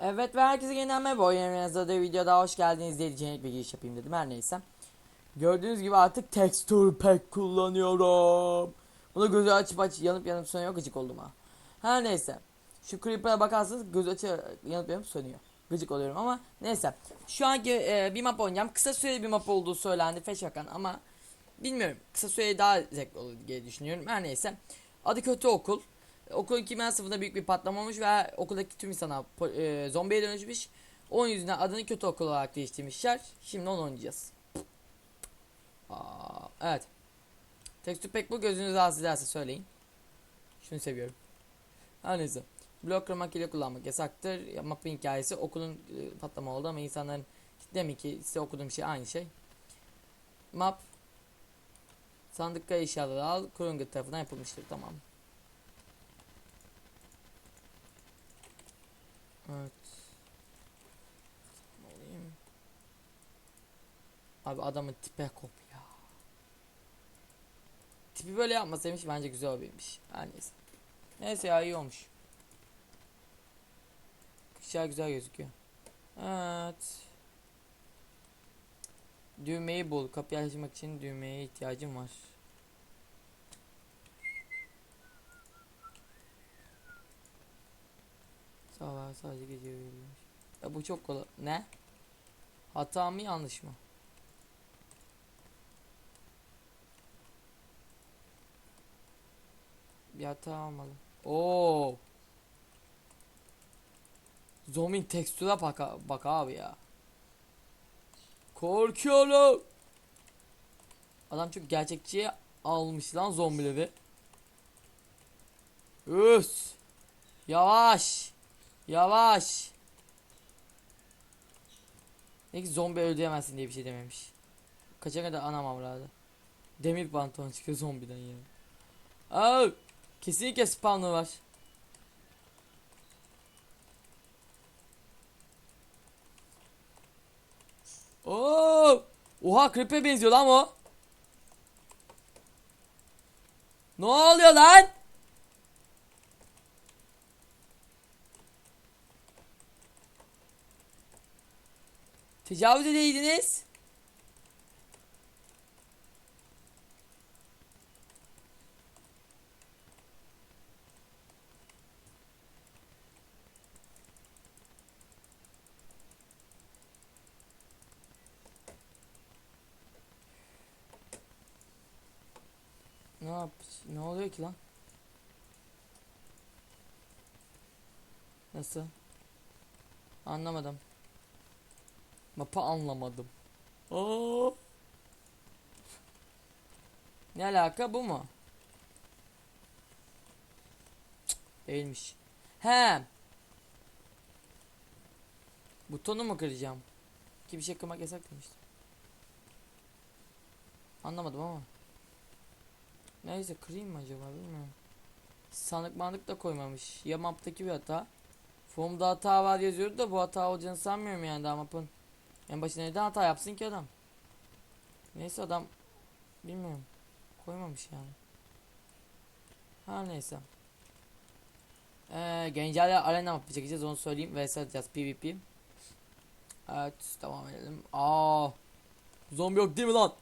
Evet ve herkese yeniden merhaba. Oyun da videoda hoş geldiniz diye bir giriş yapayım dedim. Her neyse. Gördüğünüz gibi artık texture pack kullanıyorum. Bunu gözü açıp aç yanıp yanıp sönüyor. Gıcık oldum ha. Her neyse. Şu creeper'a bakarsanız gözü açıp yanıp yanıp sönüyor. Gıcık oluyorum ama neyse. Şu anki e, bir map oynayacağım. Kısa süreli bir map olduğu söylendi. Feşakan ama bilmiyorum. Kısa süreli daha zevkli olur diye düşünüyorum. Her neyse. Adı kötü okul. Okulun kimya sınıfında büyük bir patlama olmuş ve okuldaki tüm insanlar e, zombiye dönüşmüş. Onun yüzünden adını kötü okul olarak değiştirmişler. Şimdi onu oynayacağız. Aa, evet. Tekstür pek bu gözünüzü rahatsız ederse söyleyin. Şunu seviyorum. Her neyse. Blok kırmak kullanmak yasaktır. Ya, Map'ın hikayesi okulun e, patlama oldu ama insanların demek ki size okuduğum şey aynı şey. Map sandıkta eşyaları al. Kurungut tarafından yapılmıştır. Tamam. Evet. Alayım. Abi adamın tipe kop ya. Tipi böyle yapmasaymış bence güzel olabilirmiş. Neyse. Neyse ya iyi olmuş. Kışlar güzel gözüküyor. Evet. Düğmeyi bul. Kapıyı açmak için düğmeye ihtiyacım var. Sağ sadece gece verilmiş. Ya bu çok kolay. Ne? Hata mı yanlış mı? Bir hata olmalı. Oo. Zombie tekstüre bak, bak abi ya. Korkuyorum. Adam çok gerçekçiye almış lan zombileri. Üs. Yavaş. Yavaş. Ne ki zombi öldüremezsin diye bir şey dememiş. Kaça kadar anam avradı. Demir pantolon çıkıyor zombiden ya. Aa, kesinlikle spawner var. Oo! Oha creep'e benziyor lan o. Ne oluyor lan? Tecavüz edeydiniz. Ne yap? Ne oluyor ki lan? Nasıl? Anlamadım. Mapı anlamadım. Aa. Ne alaka bu mu? Cık, Değilmiş. He. Butonu mu kıracağım? Ki bir şey kırmak yasak demiştim. Anlamadım ama. Neyse kırayım mı acaba bilmiyorum. Sanık mandık da koymamış. Ya maptaki bir hata. Formda hata var yazıyordu da bu hata olacağını sanmıyorum yani daha mapın. En başına neden hata yapsın ki adam? Neyse adam bilmiyorum. Koymamış yani. Her neyse. Ee, Gencel'le arena mapı çekeceğiz onu söyleyeyim. Vs atacağız PvP. Evet devam edelim. Aa, zombi yok değil mi lan?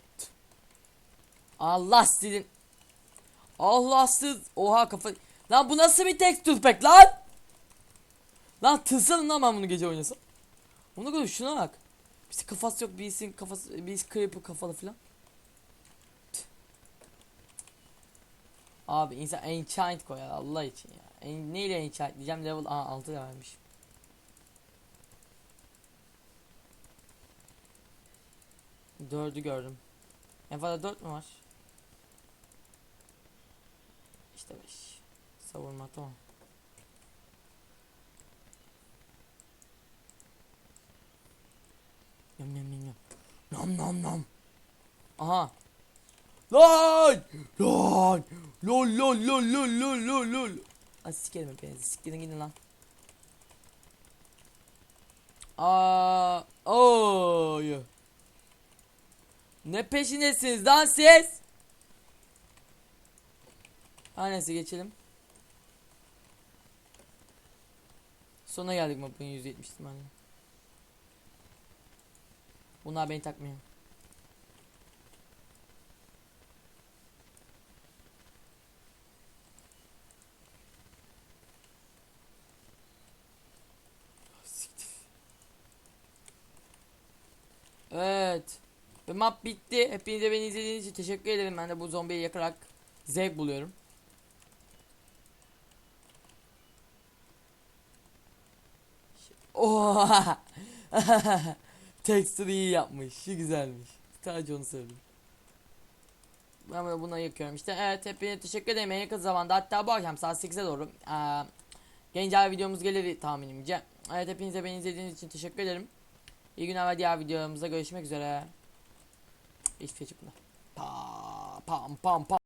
Allah sizin. Allahsız. Oha kafa. Lan bu nasıl bir texture pack lan? Lan tılsın lan ben bunu gece oynasam. Ona göre şuna bak. Birisi kafası yok, birisinin kafası, birisi creeper kafalı filan. Abi insan enchant koyar Allah için ya. En, neyle enchant diyeceğim level aa 6 vermiş. Dördü gördüm. En fazla dört mü var? İşte beş. Savurma tamam. Yum yum yum yum. Nom nom nom. Aha. Lan! Lan! Lol lol lol lol lol lol lol. Ay sikerim hepinizi. Siktirin gidin lan. Aa, oy. Ne peşindesiniz lan siz? Neyse geçelim. Sonuna geldik mapın 170 ihtimalle. Bunlar beni takmıyor. Evet. Ve map bitti. Hepinize beni izlediğiniz için teşekkür ederim. Ben de bu zombiyi yakarak zevk buluyorum. Oha! Texture iyi yapmış. Şu güzelmiş. Sadece onu söyleyeyim. Ben de buna yakıyorum işte. Evet hepinize teşekkür ederim. En yakın zamanda hatta bu akşam saat 8'e doğru eee Gencel videomuz gelir tahminimce. Evet hepinize beni izlediğiniz için teşekkür ederim. İyi günler ve diğer videomuzda görüşmek üzere. Şey çıkmadı. Pa pam pam pam.